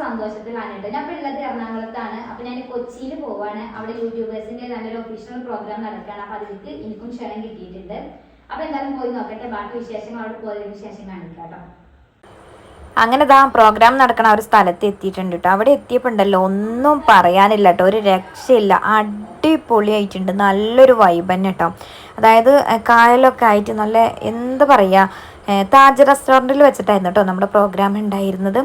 കേട്ടോ ഞാൻ ഇപ്പോൾ ഉള്ളത് എറണാകുളത്താണ്. അപ്പോൾ ഞാൻ കൊച്ചിയിൽ പോവാണ്. അവിടെ യൂട്യൂബേഴ്സിന്റെ നല്ലൊരു ഒഫീഷ്യൽ പ്രോഗ്രാം നടക്കുകയാണ് അപ്പോൾ അതിലേക്ക് എനിക്കും ക്ഷണം കിട്ടിയിട്ടുണ്ട്. അപ്പോൾ എന്തായാലും പോയി നോക്കട്ടെ. ബാക്കി വിശേഷങ്ങൾ അവിടെ പോയതിനു ശേഷം കാണിക്കാം കേട്ടോ. അങ്ങനെ ദാ പ്രോഗ്രാം നടക്കണ ഒരു സ്ഥലത്ത് എത്തിയിട്ടുണ്ട് കേട്ടോ അവിടെ എത്തിയപ്പോൾ ഉണ്ടല്ലോ ഒന്നും പറയാനില്ല കേട്ടോ ഒരു രക്ഷയില്ല. അടിപൊളിയായിട്ടുണ്ട്. നല്ലൊരു വൈബ് തന്നെ കേട്ടോ അതായത് കായലൊക്കെ ആയിട്ട് നല്ല എന്താ പറയുക താജ് റെസ്റ്റോറന്റിൽ വെച്ചിട്ടായിരുന്നു കേട്ടോ നമ്മുടെ പ്രോഗ്രാം ഉണ്ടായിരുന്നത്.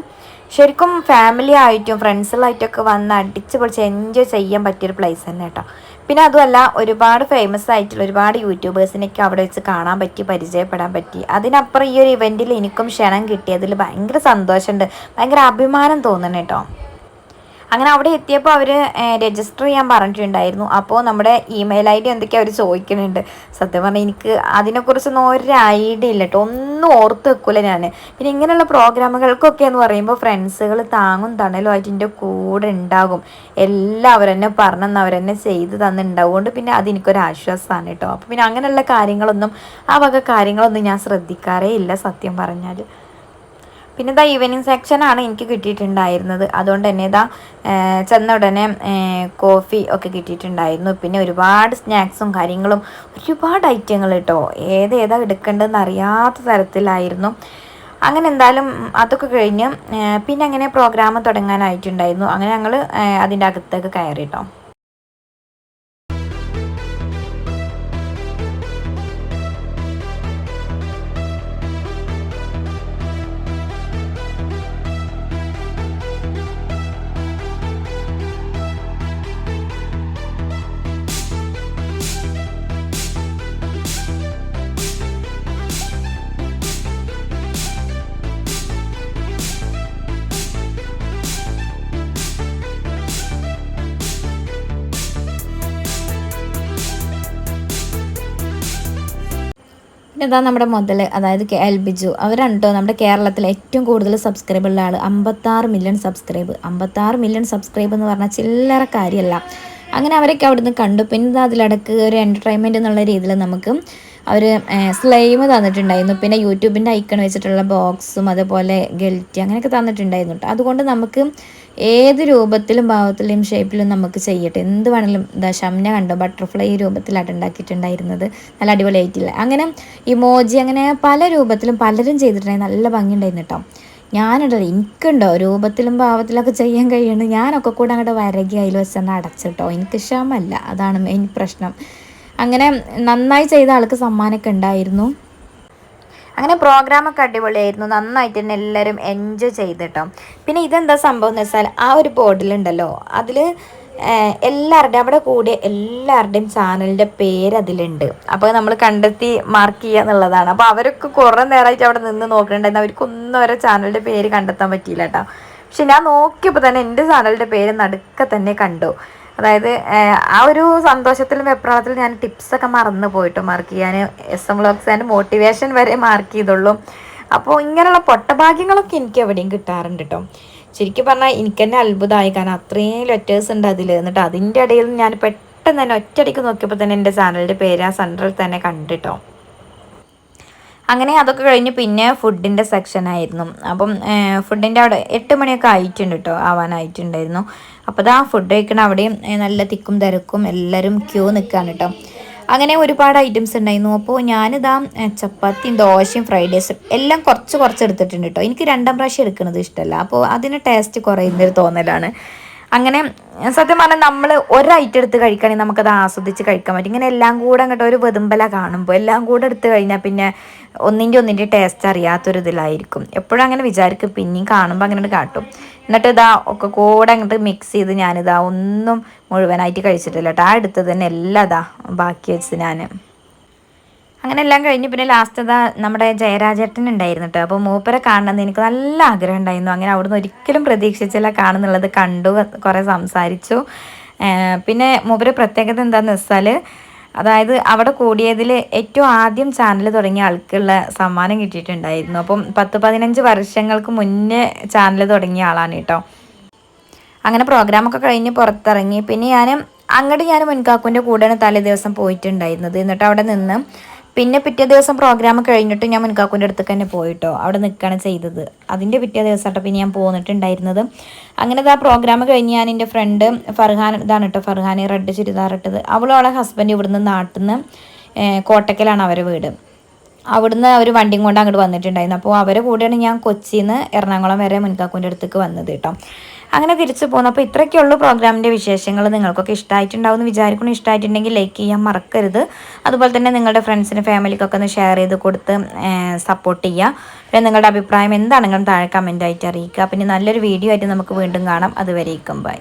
ശരിക്കും ഫാമിലി ആയിട്ടും ഫ്രണ്ട്സുകളായിട്ടൊക്കെ വന്ന് അടിച്ച് പൊളിച്ച് എൻജോയ് ചെയ്യാൻ പറ്റിയൊരു പ്ലേസ് തന്നെ കേട്ടോ. പിന്നെ അതുമല്ല ഒരുപാട് ഫേമസ് ആയിട്ടുള്ള ഒരുപാട് യൂട്യൂബേഴ്സിനൊക്കെ അവിടെ വെച്ച് കാണാൻ പറ്റി പരിചയപ്പെടാൻ പറ്റി. അതിനപ്പുറം ഈ ഒരു ഇവന്റിൽ എനിക്കും ക്ഷണം കിട്ടിയതിൽ ഭയങ്കര സന്തോഷമുണ്ട്. ഭയങ്കര അഭിമാനം തോന്നുന്നു കേട്ടോ. അങ്ങനെ അവിടെ എത്തിയപ്പോൾ അവർ രജിസ്റ്റർ ചെയ്യാൻ പറഞ്ഞിട്ടുണ്ടായിരുന്നു. അപ്പോൾ നമ്മുടെ ഇമെയിൽ ഐ ഡി എന്തൊക്കെയാണ് അവർ ചോദിക്കുന്നുണ്ട്. സത്യം പറഞ്ഞാൽ എനിക്ക് അതിനെക്കുറിച്ചൊന്നും ഒരു ഐഡിയ ഇല്ല കേട്ടോ. ഒന്നും ഓർത്ത് വെക്കൂല ഞാൻ പിന്നെ ഇങ്ങനെയുള്ള പ്രോഗ്രാമുകൾക്കൊക്കെ എന്ന് പറയുമ്പോൾ ഫ്രണ്ട്സുകൾ താങ്ങും തണലും ആയിട്ടിന്റെ കൂടെ ഉണ്ടാകും. എല്ലാം അവരെന്നെ പറഞ്ഞെന്ന് അവരെന്നെ ചെയ്ത് തന്നിട്ടുണ്ടാവും. കൊണ്ട് പിന്നെ അതെനിക്കൊരു ആശ്വാസമാണ് കേട്ടോ. അപ്പോൾ പിന്നെ അങ്ങനെയുള്ള കാര്യങ്ങളൊന്നും ആ വക കാര്യങ്ങളൊന്നും ഞാൻ ശ്രദ്ധിക്കാറേ ഇല്ല സത്യം പറഞ്ഞാൽ പിന്നെ ഇതാ ഈവനിങ് സെക്ഷനാണ് എനിക്ക് കിട്ടിയിട്ടുണ്ടായിരുന്നത്. അതുകൊണ്ട് തന്നെ ഇതാ ചെന്ന ഉടനെ കോഫി ഒക്കെ കിട്ടിയിട്ടുണ്ടായിരുന്നു. പിന്നെ ഒരുപാട് സ്നാക്സും കാര്യങ്ങളും ഒരുപാട് ഐറ്റങ്ങൾ കേട്ടോ ഏത് ഏതാ എടുക്കേണ്ടതെന്ന് അറിയാത്ത തരത്തിലായിരുന്നു. അങ്ങനെ എന്തായാലും അതൊക്കെ കഴിഞ്ഞ് പിന്നെ അങ്ങനെ പ്രോഗ്രാം തുടങ്ങാനായിട്ടുണ്ടായിരുന്നു. അങ്ങനെ ഞങ്ങൾ അതിന്റെ അകത്തേക്ക് കയറി കേട്ടോ ഇതാ നമ്മുടെ മുതൽ അതായത് കെ എൽ ബിജു. അവരാണ് കേട്ടോ നമ്മുടെ കേരളത്തിലെ ഏറ്റവും കൂടുതൽ സബ്സ്ക്രൈബ് ഉള്ള ആൾ അമ്പത്താറ് മില്യൺ സബ്സ്ക്രൈബ് അമ്പത്താറ് മില്യൺ സബ്സ്ക്രൈബ് എന്ന് പറഞ്ഞാൽ ചില്ലറ കാര്യമല്ല അങ്ങനെ അവരൊക്കെ അവിടുന്ന് കണ്ടു. പിന്നെ അതിലടക്ക് ഒരു എന്റർടൈൻമെന്റ് എന്നുള്ള രീതിയിൽ നമുക്ക് അവർ സ്ലൈം തന്നിട്ടുണ്ടായിരുന്നു. പിന്നെ യൂട്യൂബിന്റെ ഐക്കൺ വെച്ചിട്ടുള്ള ബോക്സും അതുപോലെ ഗെൽറ്റ് അങ്ങനെയൊക്കെ തന്നിട്ടുണ്ടായിരുന്നു അതുകൊണ്ട് നമുക്ക് ഏത് രൂപത്തിലും ഭാവത്തിലും ഷേപ്പിലും നമുക്ക് ചെയ്യട്ടെ. എന്ത് വേണമെങ്കിലും എന്താ ശമന കണ്ടോ ബട്ടർഫ്ലൈ രൂപത്തിലായിട്ട് ഉണ്ടാക്കിയിട്ടുണ്ടായിരുന്നത്. നല്ല അടിപൊളി ആയിട്ടില്ല അങ്ങനെ ഈ മോജി അങ്ങനെ പല രൂപത്തിലും പലരും ചെയ്തിട്ടുണ്ടായി നല്ല ഭംഗിയുണ്ടായിരുന്നു കേട്ടോ ഞാനുണ്ടല്ലോ എനിക്കുണ്ടോ രൂപത്തിലും ഭാവത്തിലൊക്കെ ചെയ്യാൻ കഴിയുന്നുണ്ട് ഞാനൊക്കെ കൂടെ അങ്ങോട്ട് വരകി അതിൽ വെച്ചെന്ന് അടച്ചിട്ടോ എനിക്ക് ക്ഷമല്ല. അതാണ് മെയിൻ പ്രശ്നം. അങ്ങനെ നന്നായി ചെയ്ത ആൾക്ക് സമ്മാനമൊക്കെ ഉണ്ടായിരുന്നു. അങ്ങനെ പ്രോഗ്രാമൊക്കെ അടിപൊളിയായിരുന്നു. നന്നായിട്ട് തന്നെ എല്ലാവരും എൻജോയ് ചെയ്തിട്ടോ. പിന്നെ ഇതെന്താ സംഭവം എന്ന് വെച്ചാൽ ആ ഒരു ബോർഡിലുണ്ടല്ലോ അതിൽ എല്ലാവരുടെയും അവിടെ കൂടിയ എല്ലാവരുടെയും ചാനലിന്റെ പേര് അതിലുണ്ട്. അപ്പോൾ നമ്മൾ കണ്ടെത്തി മാർക്ക് ചെയ്യുക എന്നുള്ളതാണ്. അപ്പോൾ അവരൊക്കെ കുറേ നേരമായിട്ട് അവിടെ നിന്ന് നോക്കുന്നുണ്ടായിരുന്നു അവർക്കൊന്നും ഓരോ ചാനലിന്റെ പേര് കണ്ടെത്താൻ പറ്റിയില്ല കേട്ടോ. പക്ഷെ ഞാൻ നോക്കിയപ്പോൾ തന്നെ എന്റെ ചാനലിന്റെ പേര് നടുക്കെ തന്നെ കണ്ടു. അതായത് ആ ഒരു സന്തോഷത്തിലും വെപ്രാളത്തിലും ഞാൻ ടിപ്സൊക്കെ മറന്നു പോയിട്ട് മാർക്ക് ചെയ്യാൻ. S M vlogs and motivation വരെ മാർക്ക് ചെയ്തുള്ളൂ. അപ്പോൾ ഇങ്ങനെയുള്ള പൊട്ടഭാഗ്യങ്ങളൊക്കെ എനിക്ക് എവിടെയും കിട്ടാറുണ്ട് കേട്ടോ ശരിക്കും പറഞ്ഞാൽ എനിക്ക് തന്നെ അത്ഭുതമായി. കാരണം അത്രയും ലെറ്റേഴ്സ് ഉണ്ട് അതിൽ എന്നിട്ട് അതിന്റെ ഇടയിൽ ഞാൻ പെട്ടെന്ന് തന്നെ ഒറ്റയടിക്ക് നോക്കിയപ്പോൾ തന്നെ എന്റെ ചാനലിന്റെ പേര് ആ സെന്ററിൽ തന്നെ കണ്ടിട്ടോ. അങ്ങനെ അതൊക്കെ കഴിഞ്ഞ് പിന്നെ ഫുഡിന്റെ സെക്ഷനായിരുന്നു അപ്പം ഫുഡിന്റെ അവിടെ എട്ട് മണിയൊക്കെ ആയിട്ടുണ്ട് കേട്ടോ ആവാനായിട്ടുണ്ടായിരുന്നു. അപ്പോൾ അതാ ഫുഡ് കഴിക്കണ അവിടെയും നല്ല തിക്കും തിരക്കും എല്ലാവരും ക്യൂ നിൽക്കുകയാണ് കേട്ടോ അങ്ങനെ ഒരുപാട് ഐറ്റംസ് ഉണ്ടായിരുന്നു. അപ്പോൾ ഞാനിതാ ചപ്പാത്തിയും ദോശയും ഫ്രൈഡ് റൈസും എല്ലാം കുറച്ച് കുറച്ച് എടുത്തിട്ടുണ്ട് കേട്ടോ എനിക്ക് രണ്ടാം പ്രാവശ്യം എടുക്കുന്നത് ഇഷ്ടമല്ല അപ്പോൾ അതിന് ടേസ്റ്റ് കുറയുന്നൊരു തോന്നലാണ്. അങ്ങനെ സത്യം പറഞ്ഞാൽ നമ്മൾ ഒരൈറ്റം എടുത്ത് കഴിക്കുകയാണെങ്കിൽ നമുക്കത് ആസ്വദിച്ച് കഴിക്കാൻ പറ്റും. ഇങ്ങനെ എല്ലാം കൂടെ അങ്ങോട്ട് ഒരു വെതുമ്പല കാണുമ്പോൾ എല്ലാം കൂടെ എടുത്ത് കഴിഞ്ഞാൽ പിന്നെ ഒന്നിന്റെ ഒന്നിന്റെ ടേസ്റ്റ് അറിയാത്തൊരു ഇതിലായിരിക്കും. എപ്പോഴും അങ്ങനെ വിചാരിക്കും പിന്നെയും കാണുമ്പോൾ അങ്ങനെ കാട്ടും. എന്നിട്ട് ഇതാ ഒക്കെ കൂടെ അങ്ങോട്ട് മിക്സ് ചെയ്ത് ഞാനിതാ ഒന്നും മുഴുവനായിട്ട് കഴിച്ചിട്ടില്ല കേട്ടോ. ആ എടുത്തത് തന്നെ എല്ലാം ഇതാ ബാക്കി വെച്ച് ഞാൻ അങ്ങനെ എല്ലാം കഴിഞ്ഞ് പിന്നെ ലാസ്റ്റ് ഇതാ നമ്മുടെ ജയരാജേട്ടൻ ഉണ്ടായിരുന്നു കേട്ടോ അപ്പോൾ മൂപ്പരെ കാണണമെന്ന് എനിക്ക് നല്ല ആഗ്രഹം ഉണ്ടായിരുന്നു. അങ്ങനെ അവിടുന്ന് ഒരിക്കലും പ്രതീക്ഷിച്ചില്ല കാണുന്നുള്ളത് കണ്ടു കുറേ സംസാരിച്ചു. പിന്നെ മൂപ്പര് പ്രത്യേകത എന്താണെന്ന് വെച്ചാൽ അതായത് അവിടെ കൂടിയതിൽ ഏറ്റവും ആദ്യം ചാനൽ തുടങ്ങിയ ആൾക്കുള്ള സമ്മാനം കിട്ടിയിട്ടുണ്ടായിരുന്നു. അപ്പം പത്ത് പതിനഞ്ച് വർഷങ്ങൾക്ക് മുന്നേ ചാനൽ തുടങ്ങിയ ആളാണ് കേട്ടോ അങ്ങനെ പ്രോഗ്രാമൊക്കെ കഴിഞ്ഞ് പുറത്തിറങ്ങി. പിന്നെ ഞാൻ അങ്ങോട്ട് ഞാൻ മുൻകാക്കുവിന്റെ കൂടെയാണ് തലേ ദിവസം പോയിട്ടുണ്ടായിരുന്നത്. എന്നിട്ട് അവിടെ നിന്ന് പിന്നെ പിറ്റേ ദിവസം പ്രോഗ്രാം കഴിഞ്ഞിട്ട് ഞാൻ മുൻകാക്കൂന്റെ അടുത്തേക്ക് തന്നെ പോയിട്ടോ. അവിടെ നിൽക്കുകയാണ് ചെയ്തത്. അതിന്റെ പിറ്റേ ദിവസമായിട്ട് പിന്നെ ഞാൻ പോന്നിട്ടുണ്ടായിരുന്നത്. അങ്ങനെ ആ പ്രോഗ്രാം കഴിഞ്ഞ് ഞാൻ എന്റെ ഫ്രണ്ട് ഫർഹാൻ ഇതാണ് കേട്ടോ ഫർഹാൻ റെഡ് ചുരിദാർ ഇട്ടത്. അവളും അവളെ ഹസ്ബൻഡ് ഇവിടുന്ന് നാട്ടിൽ നിന്ന് കോട്ടക്കലാണ് അവരെ വീട്. അവിടുന്ന് അവർ വണ്ടിയും കൊണ്ട് അങ്ങോട്ട് വന്നിട്ടുണ്ടായിരുന്നു. അപ്പോൾ അവരെ കൂടെയാണ് ഞാൻ കൊച്ചിയിൽ നിന്ന് എറണാകുളം വരെ മുൻകാക്കൂന്റെ അടുത്തേക്ക് വന്നത് കേട്ടോ അങ്ങനെ തിരിച്ചു പോകുന്നു. അപ്പോൾ ഇത്രയൊക്കെയുള്ളൂ പ്രോഗ്രാമിന്റെ വിശേഷങ്ങൾ. നിങ്ങൾക്കൊക്കെ ഇഷ്ടമായിട്ടുണ്ടാവും എന്ന് വിചാരിക്കുന്നു. ഇഷ്ടമായിട്ടുണ്ടെങ്കിൽ ലൈക്ക് ചെയ്യാൻ മറക്കരുത്. അതുപോലെ തന്നെ നിങ്ങളുടെ ഫ്രണ്ട്സിന് ഫാമിലിക്കൊക്കെ ഒന്ന് ഷെയർ ചെയ്ത് കൊടുത്ത് സപ്പോർട്ട് ചെയ്യുക. പിന്നെ നിങ്ങളുടെ അഭിപ്രായം എന്താണെങ്കിലും താഴെ കമന്റ് ആയിട്ട് അറിയിക്കുക. പിന്നെ നല്ലൊരു വീഡിയോ ആയിട്ട് നമുക്ക് വീണ്ടും കാണാം. അതുവരേക്കും ബൈ